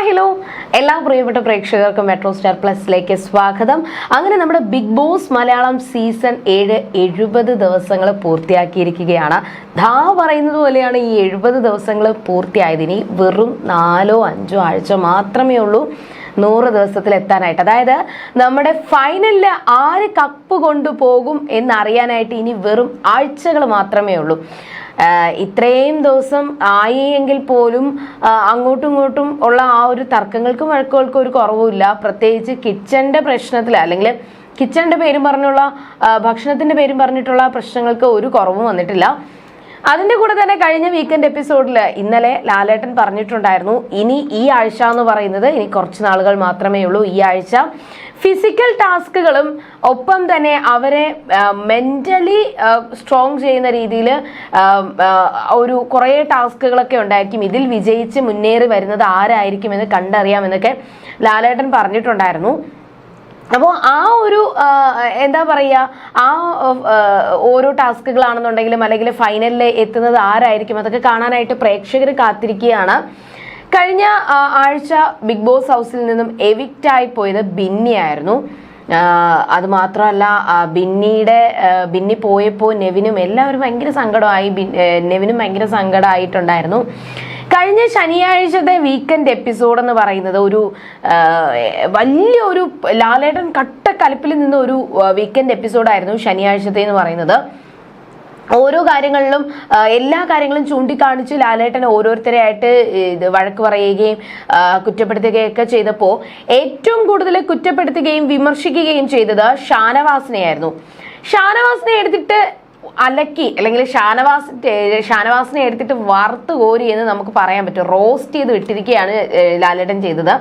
Hi hello എല്ലാ പ്രിയപ്പെട്ട പ്രേക്ഷകർക്കും മെട്രോ സ്റ്റാർ പ്ലസിലേക്ക് സ്വാഗതം. അങ്ങനെ നമ്മുടെ ബിഗ് ബോസ് മലയാളം സീസൺ ഏഴ് എഴുപത് ദിവസങ്ങൾ പൂർത്തിയാക്കിയിരിക്കുകയാണ്. ധാ പറയുന്നത് പോലെയാണ് ഈ എഴുപത് ദിവസങ്ങൾ പൂർത്തിയായത്. ഇനി വെറും നാലോ അഞ്ചോ ആഴ്ച മാത്രമേ ഉള്ളൂ. നൂറ് ദിവസത്തിൽ എത്താനായിട്ട് അതായത് നമ്മുടെ ഫൈനലിൽ ആര് കപ്പ് കൊണ്ടുപോകും എന്നറിയാനായിട്ട് ഇനി വെറും ആഴ്ചകൾ മാത്രമേ ഉള്ളൂ. ഇത്രയും ദിവസം ആയി എങ്കിൽ പോലും അങ്ങോട്ടും ഇങ്ങോട്ടും ഉള്ള ആ ഒരു തർക്കങ്ങൾക്കും വഴക്കുകൾക്കും ഒരു കുറവുമില്ല. പ്രത്യേകിച്ച് കിച്ചന്റെ പ്രശ്നത്തിൽ അല്ലെങ്കിൽ കിച്ചന്റെ പേരും പറഞ്ഞുള്ള ഭക്ഷണത്തിന്റെ പേരും പറഞ്ഞിട്ടുള്ള പ്രശ്നങ്ങൾക്ക് ഒരു കുറവും വന്നിട്ടില്ല. അതിന്റെ കൂടെ തന്നെ കഴിഞ്ഞ വീക്കെൻഡ് എപ്പിസോഡിൽ ഇന്നലെ ലാലേട്ടൻ പറഞ്ഞിട്ടുണ്ടായിരുന്നു ഇനി ഈ ആഴ്ച എന്ന് പറയുന്നത് ഇനി കുറച്ച് നാളുകൾ മാത്രമേ ഉള്ളൂ. ഈ ആഴ്ച ഫിസിക്കൽ ടാസ്കുകളും ഒപ്പം തന്നെ അവരെ മെന്റലി സ്ട്രോങ് ചെയ്യുന്ന രീതിയിൽ ഒരു കുറേ ടാസ്കുകളൊക്കെ ഉണ്ടായിരിക്കും. ഇതിൽ വിജയിച്ച് മുന്നേറി വരുന്നത് ആരായിരിക്കും എന്ന് കണ്ടറിയാമെന്നൊക്കെ ലാലേട്ടൻ പറഞ്ഞിട്ടുണ്ടായിരുന്നു. അപ്പോൾ ആ ഒരു എന്താ പറയുക ആ ഓരോ ടാസ്കുകളാണെന്നുണ്ടെങ്കിലും അല്ലെങ്കിൽ ഫൈനലിൽ എത്തുന്നത് ആരായിരിക്കും അതൊക്കെ കാണാനായിട്ട് പ്രേക്ഷകർ കാത്തിരിക്കുകയാണ്. കഴിഞ്ഞ ആഴ്ച ബിഗ് ബോസ് ഹൗസിൽ നിന്നും എവിക്റ്റായി പോയത് ബിന്നിയായിരുന്നു അത് മാത്രമല്ല ബിന്നിയുടെ ബിന്നി പോയപ്പോൾ നെവിനും എല്ലാവരും ഭയങ്കര സങ്കടമായി നെവിനും ഭയങ്കര സങ്കടമായിട്ടുണ്ടായിരുന്നു. കഴിഞ്ഞ ശനിയാഴ്ചത്തെ വീക്കെൻഡ് എപ്പിസോഡ് എന്ന് പറയുന്നത് ഒരു വലിയ ഒരു ലാലേട്ടൻ കട്ട കലിപ്പിൽ നിന്ന് ഒരു വീക്കെൻഡ് എപ്പിസോഡായിരുന്നു ശനിയാഴ്ചത്തെ എന്ന് പറയുന്നത്. ഓരോ കാര്യങ്ങളിലും എല്ലാ കാര്യങ്ങളും ചൂണ്ടിക്കാണിച്ച് ലാലേട്ടൻ ഓരോരുത്തരെയായിട്ട് ഇത് വഴക്ക് പറയുകയും കുറ്റപ്പെടുത്തുകയൊക്കെ ചെയ്തപ്പോൾ ഏറ്റവും കൂടുതൽ കുറ്റപ്പെടുത്തുകയും വിമർശിക്കുകയും ചെയ്തത് ഷാനവാസിനെയായിരുന്നു. ഷാനവാസിനെ എടുത്തിട്ട് അലക്കി അല്ലെങ്കിൽ ഷാനവാസ് ഷാനവാസിനെ എടുത്തിട്ട് വറുത്ത് കോരി എന്ന് നമുക്ക് പറയാൻ പറ്റും. റോസ്റ്റ് ചെയ്ത് വിട്ടിരിക്കുകയാണ് ലാലടൻ ചെയ്തത്.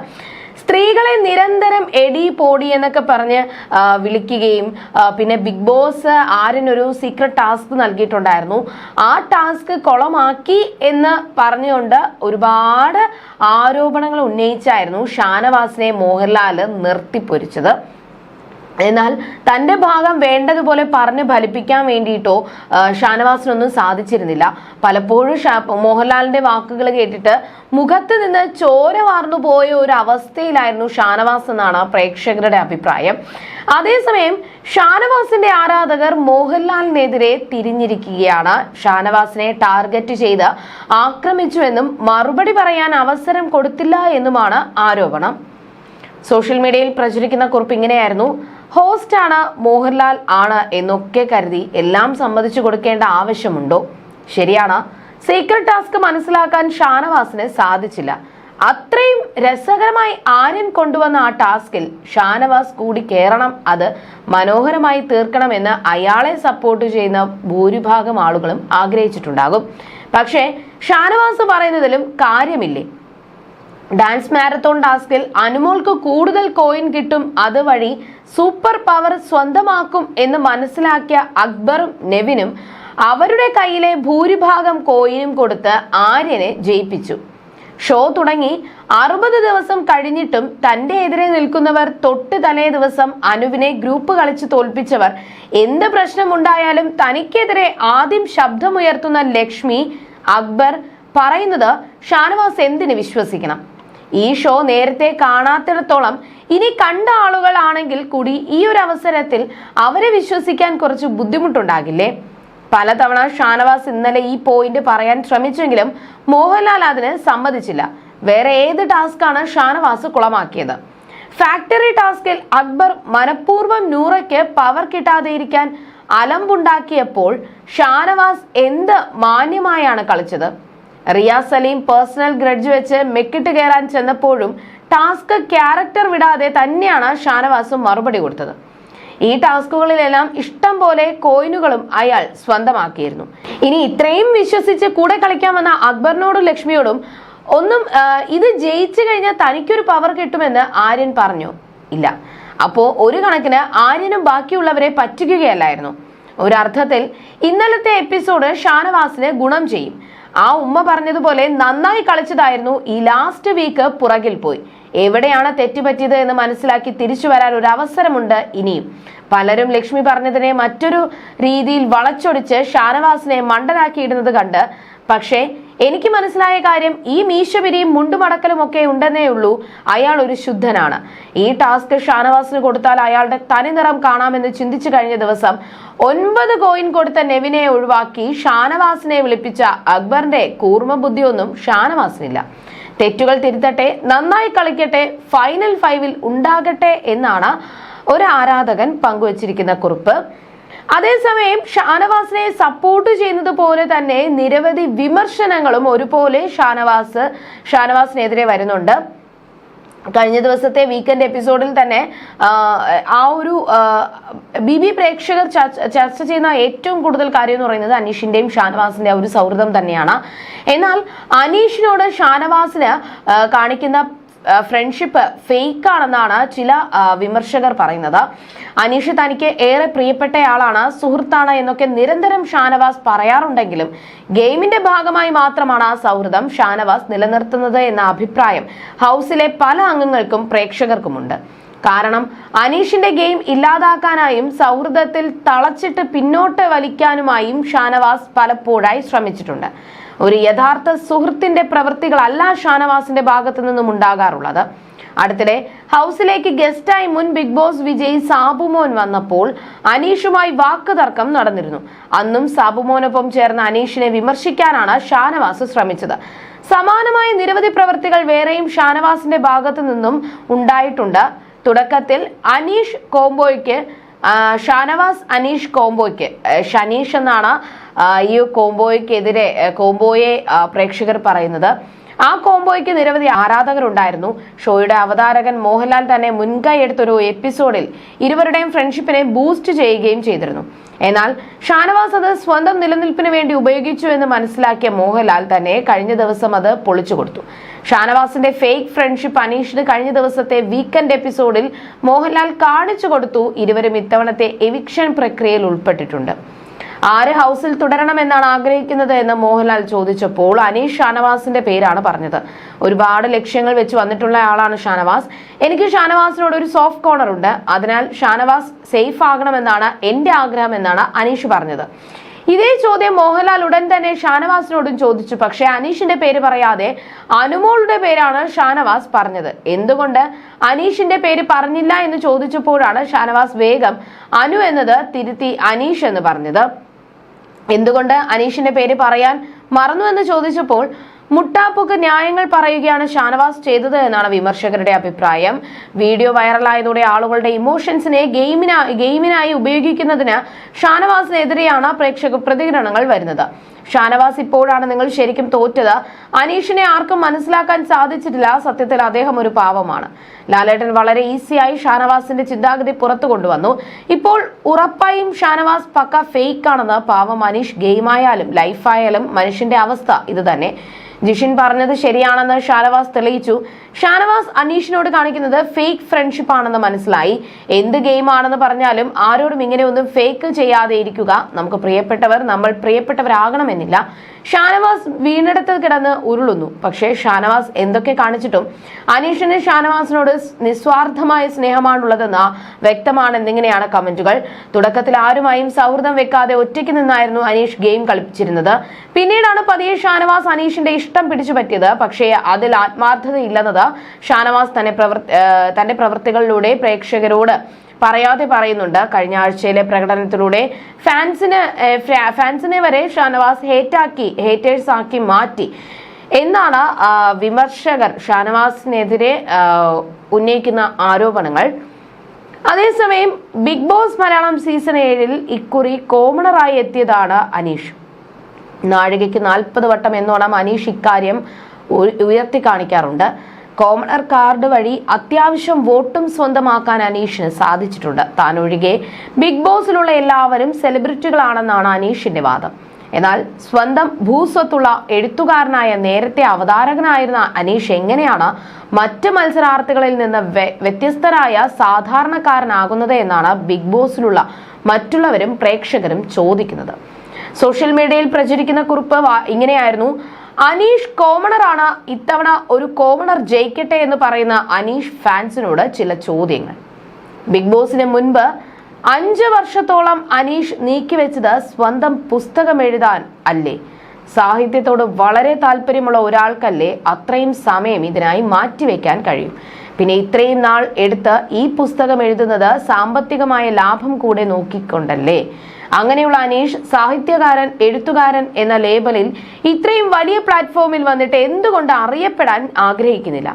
സ്ത്രീകളെ നിരന്തരം എടി പോടി എന്നൊക്കെ പറഞ്ഞ് വിളിക്കുകയും പിന്നെ ബിഗ് ബോസ് ആരിനൊരു സീക്രട്ട് ടാസ്ക് നൽകിയിട്ടുണ്ടായിരുന്നു. ആ ടാസ്ക് കൊളമാക്കി എന്ന് പറഞ്ഞുകൊണ്ട് ഒരുപാട് ആരോപണങ്ങൾ ഉന്നയിച്ചായിരുന്നു ഷാനവാസിനെ മോഹൻലാൽ നിർത്തിപ്പൊരിച്ചത്. എന്നാൽ തന്റെ ഭാഗം വേണ്ടതുപോലെ പറഞ്ഞ് ഫലിപ്പിക്കാൻ വേണ്ടിയിട്ടോ ഷാനവാസിനൊന്നും സാധിച്ചിരുന്നില്ല. പലപ്പോഴും മോഹൻലാലിന്റെ വാക്കുകൾ കേട്ടിട്ട് മുഖത്ത് നിന്ന് ചോര വാർന്നു പോയ ഒരു അവസ്ഥയിലായിരുന്നു ഷാനവാസ് എന്നാണ് പ്രേക്ഷകരുടെ അഭിപ്രായം. അതേസമയം ഷാനവാസിന്റെ ആരാധകർ മോഹൻലാലിനെതിരെ തിരിഞ്ഞിരിക്കുകയാണ്. ഷാനവാസിനെ ടാർഗറ്റ് ചെയ്ത് ആക്രമിച്ചുവെന്നും മറുപടി പറയാൻ അവസരം കൊടുത്തില്ല എന്നുമാണ് ആരോപണം. സോഷ്യൽ മീഡിയയിൽ പ്രചരിക്കുന്ന കുറിപ്പ് ഇങ്ങനെയായിരുന്നു. ഹോസ്റ്റ് ആണ് മോഹൻലാൽ ആണ് എന്നൊക്കെ കരുതി എല്ലാം സമ്മതിച്ചു കൊടുക്കേണ്ട ആവശ്യമുണ്ടോ? ശരിയാണ്. സീക്രട്ട് ടാസ്ക് മനസ്സിലാക്കാൻ ഷാനവാസിന് സാധിച്ചില്ല. അത്രയും രസകരമായി ആര്യൻ കൊണ്ടുവന്ന ആ ടാസ്കിൽ ഷാനവാസ് കൂടി കയറണം അത് മനോഹരമായി തീർക്കണമെന്ന് അയാളെ സപ്പോർട്ട് ചെയ്യുന്ന ഭൂരിഭാഗം ആളുകളും ആഗ്രഹിച്ചിട്ടുണ്ടാകും. പക്ഷേ ഷാനവാസ് പറയുന്നതിലും കാര്യമില്ലേ? ഡാൻസ് മാരത്തോൺ ടാസ്കിൽ അനുമോൾക്ക് കൂടുതൽ കോയിൻ കിട്ടും അതുവഴി സൂപ്പർ പവർ സ്വന്തമാക്കും എന്ന് മനസ്സിലാക്കിയ അക്ബറും നെവിനും അവരുടെ കയ്യിലെ ഭൂരിഭാഗം കോയിനും കൊടുത്ത് ആര്യനെ ജയിപ്പിച്ചു. ഷോ തുടങ്ങി. അറുപത് ദിവസം കഴിഞ്ഞിട്ടും തന്റെ എതിരെ നിൽക്കുന്നവർ തൊട്ട് തലേ ദിവസം അനുവിനെ ഗ്രൂപ്പ് കളിച്ച് തോൽപ്പിച്ചവർ. എന്ത് പ്രശ്നമുണ്ടായാലും തനിക്കെതിരെ ആദ്യം ശബ്ദമുയർത്തുന്ന ലക്ഷ്മി അക്ബർ പറയുന്നത് ഷാനവാസ് എന്തിന് വിശ്വസിക്കണം? ഈ ഷോ നേരത്തെ കാണാത്തിടത്തോളം ഇനി കണ്ട ആളുകളാണെങ്കിൽ കൂടി ഈ ഒരു അവസരത്തിൽ അവരെ വിശ്വസിക്കാൻ കുറച്ച് ബുദ്ധിമുട്ടുണ്ടാകില്ലേ? പലതവണ ഷാനവാസ് ഇന്നലെ ഈ പോയിന്റ് പറയാൻ ശ്രമിച്ചെങ്കിലും മോഹൻലാൽ അതിന് സമ്മതിച്ചില്ല. വേറെ ഏത് ടാസ്ക്കാണ് ഷാനവാസ് കുളമാക്കിയത്? ഫാക്ടറി ടാസ്കിൽ അക്ബർ മനഃപൂർവം നൂറയ്ക്ക് പവർ കിട്ടാതെയിരിക്കാൻ അലമ്പുണ്ടാക്കിയപ്പോൾ ഷാനവാസ് എന്ത് മാന്യമായാണ് കളിച്ചത്? റിയാസ് സലീം പേഴ്സണൽ ഗ്രഡ്ജ് വെച്ച് മെക്കിട്ട് കയറാൻ ചെന്നപ്പോഴും ടാസ്ക് ക്യാരക്ടർ വിടാതെ തന്നെയാണ് ഷാനവാസും മറുപടി കൊടുത്തത്. ഈ ടാസ്കുകളിലെല്ലാം ഇഷ്ടം പോലെ കോയിനുകളും അയാൾ സ്വന്തമാക്കിയിരുന്നു. ഇനി ഇത്രയും വിശ്വസിച്ച് കൂടെ കളിക്കാൻ വന്ന അക്ബറിനോടും ലക്ഷ്മിയോടും ഒന്നും ഇത് ജയിച്ചു കഴിഞ്ഞാൽ തനിക്കൊരു പവർ കിട്ടുമെന്ന് ആര്യൻ പറഞ്ഞു. ഇല്ല. അപ്പോ ഒരു കണക്കിന് ആര്യനും ബാക്കിയുള്ളവരെ പറ്റിക്കുകയല്ലായിരുന്നു. ഒരർത്ഥത്തിൽ ഇന്നലത്തെ എപ്പിസോഡ് ഷാനവാസിന് ഗുണം ചെയ്യും. ആ ഉമ്മ പറഞ്ഞതുപോലെ നന്നായി കളിച്ചതായിരുന്നു ഈ ലാസ്റ്റ് വീക്ക് പുറകിൽ പോയി. എവിടെയാണ് തെറ്റുപറ്റിയത് എന്ന് മനസ്സിലാക്കി തിരിച്ചു വരാൻ ഒരു അവസരമുണ്ട് ഇനിയും. പലരും ലക്ഷ്മി പറഞ്ഞതിനെ മറ്റൊരു രീതിയിൽ വളച്ചൊടിച്ച് ഷാനവാസിനെ മണ്ടനാക്കിയിടുന്നത് കണ്ട് പക്ഷേ എനിക്ക് മനസ്സിലായ കാര്യം ഈ മീശപിരിയും മുണ്ടുമടക്കലും ഒക്കെ ഉണ്ടെന്നേ ഉള്ളൂ. അയാൾ ഒരു ശുദ്ധനാണ്. ഈ ടാസ്ക് ഷാനവാസിന് കൊടുത്താൽ അയാളുടെ തനിനിറം കാണാമെന്ന് ചിന്തിച്ചു കഴിഞ്ഞ ദിവസം ഒൻപത് കോയിൻ കൊടുത്ത നെവിനെ ഒഴിവാക്കി ഷാനവാസിനെ വിളിപ്പിച്ച അക്ബറിന്റെ കൂർമ്മ ബുദ്ധിയൊന്നും ഷാനവാസിനില്ല. തെറ്റുകൾ തിരുത്തട്ടെ നന്നായി കളിക്കട്ടെ ഫൈനൽ ഫൈവിൽ ഉണ്ടാകട്ടെ എന്നാണ് ഒരു ആരാധകൻ പങ്കുവച്ചിരിക്കുന്ന കുറിപ്പ്. അതേസമയം ഷാനവാസിനെ സപ്പോർട്ട് ചെയ്യുന്നത് പോലെ തന്നെ നിരവധി വിമർശനങ്ങളും ഒരുപോലെ ഷാനവാസ് ഷാനവാസിനെതിരെ വരുന്നുണ്ട്. കഴിഞ്ഞ ദിവസത്തെ വീക്കെൻഡ് എപ്പിസോഡിൽ തന്നെ ആ, ഒരു ബി ബി പ്രേക്ഷകർ ചർച്ച ചെയ്യുന്ന ഏറ്റവും കൂടുതൽ കാര്യം എന്ന് പറയുന്നത് അനീഷിന്റെയും ഷാനവാസിന്റെ ഒരു സൗഹൃദം തന്നെയാണ്. എന്നാൽ അനീഷിനോട് ഷാനവാസിന് കാണിക്കുന്ന ഫ്രണ്ട്ഷിപ്പ് ഫേക്ക് ആണെന്നാണ് ചില വിമർശകർ പറയുന്നത്. അനീഷ് തനിക്ക് ഏറെ പ്രിയപ്പെട്ടയാളാണ് സുഹൃത്താണ് എന്നൊക്കെ നിരന്തരം ഷാനവാസ് പറയാറുണ്ടെങ്കിലും ഗെയിമിന്റെ ഭാഗമായി മാത്രമാണ് ആ സൗഹൃദം ഷാനവാസ് നിലനിർത്തുന്നത് എന്ന അഭിപ്രായം ഹൗസിലെ പല അംഗങ്ങൾക്കും പ്രേക്ഷകർക്കുമുണ്ട്. കാരണം അനീഷിന്റെ ഗെയിം ഇല്ലാതാക്കാനായും സൗഹൃദത്തിൽ തളച്ചിട്ട് പിന്നോട്ട് വലിക്കാനുമായും ഷാനവാസ് പലപ്പോഴായി ശ്രമിച്ചിട്ടുണ്ട്. ഒരു യഥാർത്ഥ സുഹൃത്തിന്റെ പ്രവൃത്തികളല്ല ഷാനവാസിന്റെ ഭാഗത്തു നിന്നും ഉണ്ടാകാറുള്ളത്. അടുത്തിടെ ഹൗസിലേക്ക് ഗസ്റ്റായി മുൻ ബിഗ് ബോസ് വിജയ് സാബുമോൻ വന്നപ്പോൾ അനീഷുമായി വാക്ക് തർക്കം നടന്നിരുന്നു. അന്നും സാബുമോനൊപ്പം ചേർന്ന അനീഷിനെ വിമർശിക്കാനാണ് ഷാനവാസ് ശ്രമിച്ചത്. സമാനമായ നിരവധി പ്രവൃത്തികൾ വേറെയും ഷാനവാസിന്റെ ഭാഗത്തു നിന്നും ഉണ്ടായിട്ടുണ്ട്. തുടക്കത്തിൽ അനീഷ് കോംബോയ്ക്ക് ഷാനവാസ് അനീഷ് കോംബോയ്ക്ക് ഷനീഷ് എന്നാണ് ഈ കോംബോയ്ക്കെതിരെ കോംബോയെ പ്രേക്ഷകർ പറയുന്നത്. ആ കോംബോയ്ക്ക് നിരവധി ആരാധകരുണ്ടായിരുന്നു. ഷോയുടെ അവതാരകൻ മോഹൻലാൽ തന്നെ മുൻകൈ എടുത്തൊരു എപ്പിസോഡിൽ ഇരുവരുടെയും ഫ്രണ്ട്ഷിപ്പിനെ ബൂസ്റ്റ് ചെയ്യുകയും ചെയ്തിരുന്നു. എന്നാൽ ഷാനവാസ് അത് സ്വന്തം നിലനിൽപ്പിന് വേണ്ടി ഉപയോഗിച്ചു എന്ന് മനസ്സിലാക്കിയ മോഹൻലാൽ തന്നെ കഴിഞ്ഞ ദിവസം അത് പൊളിച്ചു കൊടുത്തു. ഷാനവാസിന്റെ ഫേക്ക് ഫ്രണ്ട്ഷിപ്പ് അനീഷിന് കഴിഞ്ഞ ദിവസത്തെ വീക്കെൻഡ് എപ്പിസോഡിൽ മോഹൻലാൽ കാണിച്ചു കൊടുത്തു. ഇരുവരും ഇത്തവണത്തെ എവിക്ഷൻ പ്രക്രിയയിൽ ഉൾപ്പെട്ടിട്ടുണ്ട്. ആര് ഹൗസിൽ തുടരണമെന്നാണ് ആഗ്രഹിക്കുന്നത് എന്ന് മോഹൻലാൽ ചോദിച്ചപ്പോൾ അനീഷ് ഷാനവാസിന്റെ പേരാണ് പറഞ്ഞത്. ഒരുപാട് ലക്ഷ്യങ്ങൾ വെച്ച് വന്നിട്ടുള്ള ആളാണ് ഷാനവാസ്. എനിക്ക് ഷാനവാസിനോട് ഒരു സോഫ്റ്റ് കോർണർ ഉണ്ട്. അതിനാൽ ഷാനവാസ് സേഫ് ആകണമെന്നാണ് എന്റെ ആഗ്രഹം എന്നാണ് അനീഷ് പറഞ്ഞത്. ഇതേ ചോദ്യം മോഹൻലാൽ ഉടൻ തന്നെ ഷാനവാസിനോടും ചോദിച്ചു. പക്ഷേ അനീഷിന്റെ പേര് പറയാതെ അനുമോളുടെ പേരാണ് ഷാനവാസ് പറഞ്ഞത്. എന്തുകൊണ്ട്? അനീഷിന്റെ പേര് പറഞ്ഞില്ല എന്ന് ചോദിച്ചപ്പോഴാണ് ഷാനവാസ് വേഗം അനു എന്നത് തിരുത്തി അനീഷ് എന്ന് പറഞ്ഞത്. എന്തുകൊണ്ട് അനീഷിന്റെ പേര് പറയാൻ മറന്നു എന്ന് ചോദിച്ചപ്പോൾ മുട്ടാപ്പുക്ക് ന്യായങ്ങൾ പറയുകയാണ് ഷാനവാസ് ചെയ്തത് എന്നാണ് വിമർശകരുടെ അഭിപ്രായം. വീഡിയോ വൈറലായതോടെ ആളുകളുടെ ഇമോഷൻസിനെ ഗെയിമിനായി ഗെയിമിനായി ഉപയോഗിക്കുന്നതിന് ഷാനവാസിനെതിരെയാണ് പ്രേക്ഷക പ്രതികരണങ്ങൾ വരുന്നത്. ഷാനവാസ് ഇപ്പോഴാണ് നിങ്ങൾ ശരിക്കും തോറ്റത്. അനീഷിനെ ആർക്കും മനസ്സിലാക്കാൻ സാധിച്ചിട്ടില്ല. സത്യത്തിൽ അദ്ദേഹം ഒരു പാവമാണ്. ലാലേട്ടൻ വളരെ ഈസിയായി ഷാനവാസിന്റെ ചിന്താഗതി പുറത്തു കൊണ്ടുവന്നു. ഇപ്പോൾ ഉറപ്പായും ഷാനവാസ് പക്ക ഫേക്ക് ആണെന്ന് പാവം അനീഷ് ഗെയിമായാലും ലൈഫായാലും മനുഷ്യന്റെ അവസ്ഥ ഇത് തന്നെ. ജിഷിൻ പറഞ്ഞത് ശരിയാണെന്ന് ഷാനവാസ് തെളിയിച്ചു. ഷാനവാസ് അനീഷിനോട് കാണിക്കുന്നത് ഫേക്ക് ഫ്രണ്ട്ഷിപ്പ് ആണെന്ന് മനസ്സിലായി. എന്ത് ഗെയിം ആണെന്ന് പറഞ്ഞാലും ആരോടും ഇങ്ങനെയൊന്നും ഫേക്ക് ചെയ്യാതെ ഇരിക്കുക. നമുക്ക് പ്രിയപ്പെട്ടവർ നമ്മൾ പ്രിയപ്പെട്ടവരാകണമെന്നില്ല ഷാനവാസ് വീണ്ടെടുത്ത് കിടന്ന് ഉരുളുന്നു. പക്ഷേ ഷാനവാസ് എന്തൊക്കെ കാണിച്ചിട്ടും അനീഷിന് ഷാനവാസിനോട് നിസ്വാർത്ഥമായ സ്നേഹമാണുള്ളതെന്ന വ്യക്തമാണ് എന്നിങ്ങനെയാണ് കമന്റുകൾ. തുടക്കത്തിൽ ആരുമായും സൗഹൃദം വെക്കാതെ ഒറ്റയ്ക്ക് നിന്നായിരുന്നു അനീഷ് ഗെയിം കളിപ്പിച്ചിരുന്നത്. പിന്നീടാണ് പതിയെ ഷാനവാസ് അനീഷിന്റെ ഇഷ്ടം പിടിച്ചു പറ്റിയത്. പക്ഷേ അതിൽ ആത്മാർത്ഥതയില്ലെന്നത് ഷാനവാസ് തന്നെ പ്രവർ- തന്റെ പ്രവൃത്തികളിലൂടെ പ്രേക്ഷകരോട് പറയാതെ പറയുന്നുണ്ട്. കഴിഞ്ഞ ആഴ്ചയിലെ പ്രകടനത്തിലൂടെ ഫാൻസിന് ഫാൻസിനെ വരെ ഷാനവാസ് ഹേറ്റാക്കി ഹേറ്റേഴ്സ് ആക്കി മാറ്റി. എന്നാണ് വിമർശകർ ഷാനവാസിനെതിരെ ഉന്നയിക്കുന്ന ആരോപണങ്ങൾ. അതേസമയം ബിഗ് ബോസ് മലയാളം സീസൺ ഏഴിൽ ഇക്കുറി കോമണറായി എത്തിയതാണ് അനീഷ്. നാഴികയ്ക്ക് നാൽപ്പത് വട്ടം എന്നോണം അനീഷ് ഇക്കാര്യം ഉയർത്തി കാണിക്കാറുണ്ട്. കോമണർ കാർഡ് വഴി അത്യാവശ്യം വോട്ടും സ്വന്തമാക്കാൻ അനീഷിന് സാധിച്ചിട്ടുണ്ട്. താൻ ഒഴികെ ബിഗ് ബോസിലുള്ള എല്ലാവരും സെലിബ്രിറ്റികളാണെന്നാണ് അനീഷിന്റെ വാദം. എന്നാൽ സ്വന്തം ഭൂസ്വത്തുള്ള എഴുത്തുകാരനായ നേരത്തെ അവതാരകനായിരുന്ന അനീഷ് എങ്ങനെയാണ് മറ്റ് മത്സരാർത്ഥികളിൽ നിന്ന് വ്യത്യസ്തരായ സാധാരണക്കാരനാകുന്നത് എന്നാണ് ബിഗ് ബോസിലുള്ള മറ്റുള്ളവരും പ്രേക്ഷകരും ചോദിക്കുന്നത്. സോഷ്യൽ മീഡിയയിൽ പ്രചരിക്കുന്ന കുറിപ്പ് ഇങ്ങനെയായിരുന്നു. അനീഷ് കോമണറാണ് ഇത്തവണ ഒരു കോമണർ ജയിക്കട്ടെ എന്ന് പറയുന്ന അനീഷ് ഫാൻസിനോട് ചില ചോദ്യങ്ങൾ. ബിഗ് ബോസിന് മുൻപ് അഞ്ച് വർഷത്തോളം അനീഷ് നീക്കിവെച്ചത് സ്വന്തം പുസ്തകം എഴുതാൻ അല്ലേ? സാഹിത്യത്തോട് വളരെ താല്പര്യമുള്ള ഒരാൾക്കല്ലേ അത്രയും സമയം ഇതിനായി മാറ്റിവെക്കാൻ കഴിയും. പിന്നെ ഇത്രയും നാൾ എടുത്ത് ഈ പുസ്തകം എഴുതുന്നത് സാമ്പത്തികമായ ലാഭം കൂടെ നോക്കിക്കൊണ്ടല്ലേ? അങ്ങനെയുള്ള അനീഷ് സാഹിത്യകാരൻ എഴുത്തുകാരൻ എന്ന ലേബലിൽ ഇത്രയും വലിയ പ്ലാറ്റ്ഫോമിൽ വന്നിട്ട് എന്തുകൊണ്ട് അറിയപ്പെടാൻ ആഗ്രഹിക്കുന്നില്ല?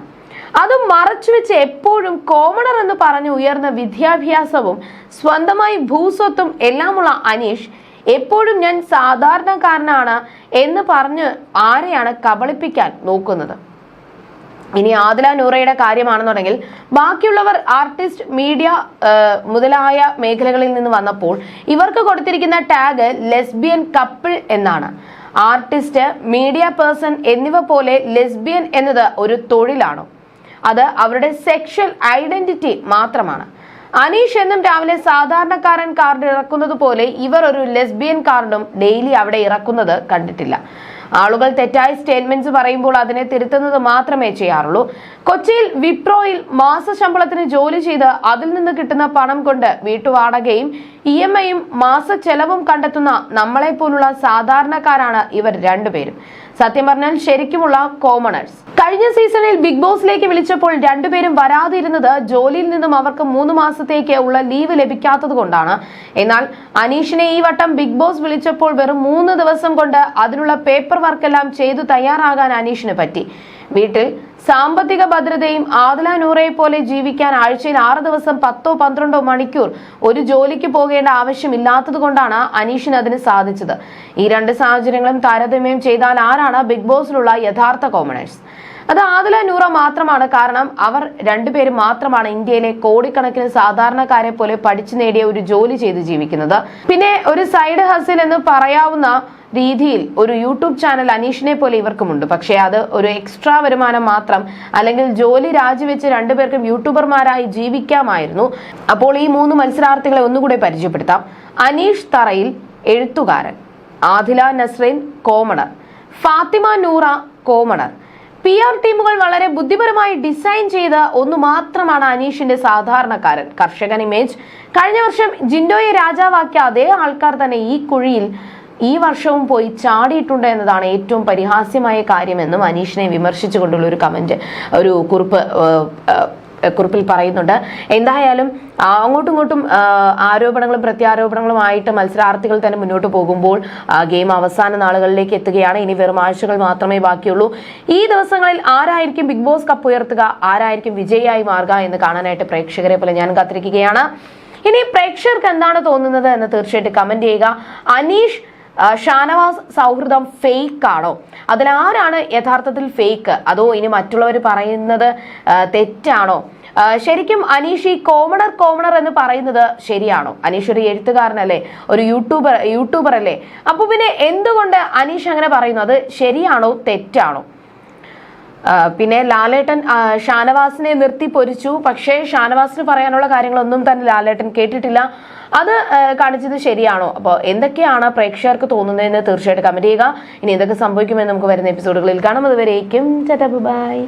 അതും മറച്ചുവെച്ച് എപ്പോഴും കോമണർ എന്ന് പറഞ്ഞ് ഉയർന്ന വിദ്യാഭ്യാസവും സ്വന്തമായി ഭൂസ്വത്തും എല്ലാമുള്ള അനീഷ് എപ്പോഴും ഞാൻ സാധാരണക്കാരനാണ് എന്ന് പറഞ്ഞ് ആരെയാണ് കബളിപ്പിക്കാൻ നോക്കുന്നത്? ഇനി ആദില നൂറയുടെ കാര്യമാണെന്നുണ്ടെങ്കിൽ ബാക്കിയുള്ളവർ ആർട്ടിസ്റ്റ് മീഡിയ മുതലായ മേഖലകളിൽ നിന്ന് വന്നപ്പോൾ ഇവർക്ക് കൊടുത്തിരിക്കുന്ന ടാഗ് ലെസ്ബിയൻ കപ്പിൾ എന്നാണ്. ആർട്ടിസ്റ്റ് മീഡിയ പേഴ്സൺ എന്നിവ പോലെ ലെസ്ബിയൻ എന്നത് ഒരു തൊഴിലാണോ. അത് അവരുടെ സെക്ഷൽ ഐഡന്റിറ്റി മാത്രമാണ്. അനീഷ് എന്നും രാവിലെ സാധാരണക്കാരൻ കാർഡ് ഇറക്കുന്നത് പോലെ ഇവർ ഒരു ലെസ്ബിയൻ കാർഡും ഡെയിലി അവിടെ ഇറക്കുന്നത് കണ്ടിട്ടില്ല. ആളുകൾ തെറ്റായ സ്റ്റേറ്റ്മെന്റ്സ് പറയുമ്പോൾ അതിനെ തിരുത്തുന്നത് മാത്രമേ ചെയ്യാറുള്ളൂ. കൊച്ചിയിൽ വിപ്രോയിൽ മാസ ശമ്പളത്തിന് ജോലി ചെയ്ത് അതിൽ നിന്ന് കിട്ടുന്ന പണം കൊണ്ട് വീട്ടുവാടകയും ഇ എം ഐയും മാസ ചെലവും കണ്ടെത്തുന്ന നമ്മളെ പോലുള്ള സാധാരണക്കാരാണ് ഇവർ രണ്ടുപേരും. സത്യം പറഞ്ഞാൽ ശരിക്കുമുള്ള കോമണേഴ്സ് കഴിഞ്ഞ സീസണിൽ ബിഗ് ബോസിലേക്ക് വിളിച്ചപ്പോൾ രണ്ടുപേരും വരാതിരുന്നത് ജോലിയിൽ നിന്നും അവർക്ക് മൂന്ന് മാസത്തേക്ക് ഉള്ള ലീവ് ലഭിക്കാത്തത് കൊണ്ടാണ്. എന്നാൽ അനീഷിനെ ഈ വട്ടം ബിഗ് ബോസ് വിളിച്ചപ്പോൾ വെറും മൂന്ന് ദിവസം കൊണ്ട് അതിനുള്ള പേപ്പർ വർക്കെല്ലാം ചെയ്തു തയ്യാറാകാൻ അനീഷിന് പറ്റി. വീട്ടിൽ സാമ്പത്തിക ഭദ്രതയും ആദില നൂറയെ പോലെ ജീവിക്കാൻ ആഴ്ചയിൽ ആറ് ദിവസം പത്തോ പന്ത്രണ്ടോ മണിക്കൂർ ഒരു ജോലിക്ക് പോകേണ്ട ആവശ്യമില്ലാത്തത് കൊണ്ടാണ് അനീഷിന് അതിന് സാധിച്ചത്. ഈ രണ്ട് സാഹചര്യങ്ങളും താരതമ്യം ചെയ്താൽ ആരാണ് ബിഗ് ബോസിലുള്ള യഥാർത്ഥ കോമണേഴ്സ്? അത് ആദല നൂറ മാത്രമാണ്. കാരണം അവർ രണ്ടുപേരും മാത്രമാണ് ഇന്ത്യയിലെ കോടിക്കണക്കിന് സാധാരണക്കാരെ പോലെ പഠിച്ചു നേടിയ ഒരു ജോലി ചെയ്ത് ജീവിക്കുന്നത്. പിന്നെ ഒരു സൈഡ് ഹസിൽ എന്ന് പറയാവുന്ന രീതിയിൽ ഒരു യൂട്യൂബ് ചാനൽ അനീഷിനെ പോലെ ഇവർക്കുമുണ്ട്. പക്ഷേ അത് ഒരു എക്സ്ട്രാ വരുമാനം മാത്രം അല്ലെങ്കിൽ ജോലി രാജിവെച്ച് രണ്ടുപേർക്കും യൂട്യൂബർമാരായി ജീവിക്കാമായിരുന്നു. അപ്പോൾ ഈ മൂന്ന് മത്സരാർത്ഥികളെ ഒന്നുകൂടെ പരിചയപ്പെടുത്താം. അനീഷ് തറയിൽ എഴുത്തുകാരൻ Adila Nasreen commoner Fathima Noora commoner. P R ടീമുകൾ വളരെ ബുദ്ധിപരമായി ഡിസൈൻ ചെയ്ത ഒന്ന് മാത്രമാണ് അനീഷിന്റെ സാധാരണക്കാരൻ. കർഷകൻ ഇമേജ്. കഴിഞ്ഞ വർഷം ജിൻഡോയെ രാജാവാക്കിയ അതേ ആൾക്കാർ തന്നെ ഈ കുഴിയിൽ ഈ വർഷവും പോയി ചാടിയിട്ടുണ്ട് എന്നതാണ് ഏറ്റവും പരിഹാസ്യമായ കാര്യമെന്നും അനീഷിനെ വിമർശിച്ചുകൊണ്ടുള്ള ഒരു കമന്റ് ഒരു കുറിപ്പ് കുറിപ്പിൽ പറയുന്നുണ്ട്. എന്തായാലും അങ്ങോട്ടും ഇങ്ങോട്ടും ആരോപണങ്ങളും പ്രത്യാരോപണങ്ങളുമായിട്ട് മത്സരാർത്ഥികൾ തന്നെ മുന്നോട്ട് പോകുമ്പോൾ ഗെയിം അവസാന നാളുകളിലേക്ക് എത്തുകയാണ്. ഇനി വെറും ആഴ്ചകൾ മാത്രമേ ബാക്കിയുള്ളൂ. ഈ ദിവസങ്ങളിൽ ആരായിരിക്കും ബിഗ് ബോസ് കപ്പ് ഉയർത്തുക? ആരായിരിക്കും വിജയിയായി മാറുക എന്ന് കാണാനായിട്ട് പ്രേക്ഷകരെ പോലെ ഞാൻ കാത്തിരിക്കുകയാണ്. ഇനി പ്രേക്ഷകർക്ക് എന്താണ് തോന്നുന്നത് എന്ന് തീർച്ചയായിട്ടും കമന്റ് ചെയ്യുക. അനീഷ് ഷാനവാസ് സൗഹൃദം ഫേക്ക് ആണോ അതിലാരാണ് യഥാർത്ഥത്തിൽ ഫേക്ക്? അതോ ഇനി മറ്റുള്ളവർ പറയുന്നത് തെറ്റാണോ? ശരിക്കും അനീഷി കോമണർ കോമണർ എന്ന് പറയുന്നത് ശരിയാണോ? അനീഷ് ഒരു എഴുത്തുകാരനല്ലേ? ഒരു യൂട്യൂബർ യൂട്യൂബർ അല്ലേ അപ്പൊ പിന്നെ എന്തുകൊണ്ട് അനീഷ് അങ്ങനെ പറയുന്നു? അത് ശരിയാണോ തെറ്റാണോ? പിന്നെ ലാലേട്ടൻ ഷാനവാസിനെ നിർത്തി പൊരിച്ചു. പക്ഷേ ഷാനവാസിന് പറയാനുള്ള കാര്യങ്ങളൊന്നും തന്നെ ലാലേട്ടൻ കേട്ടിട്ടില്ല. അത് കാണിച്ചത് ശരിയാണോ? അപ്പോൾ എന്തൊക്കെയാണ് പ്രേക്ഷകർക്ക് തോന്നുന്നതെന്ന് തീർച്ചയായിട്ടും കമന്റ് ചെയ്യുക. ഇനി എന്തൊക്കെ സംഭവിക്കുമെന്ന് നമുക്ക് വരുന്ന എപ്പിസോഡുകളിൽ കാണാം. അതുവരേക്കും ബൈ.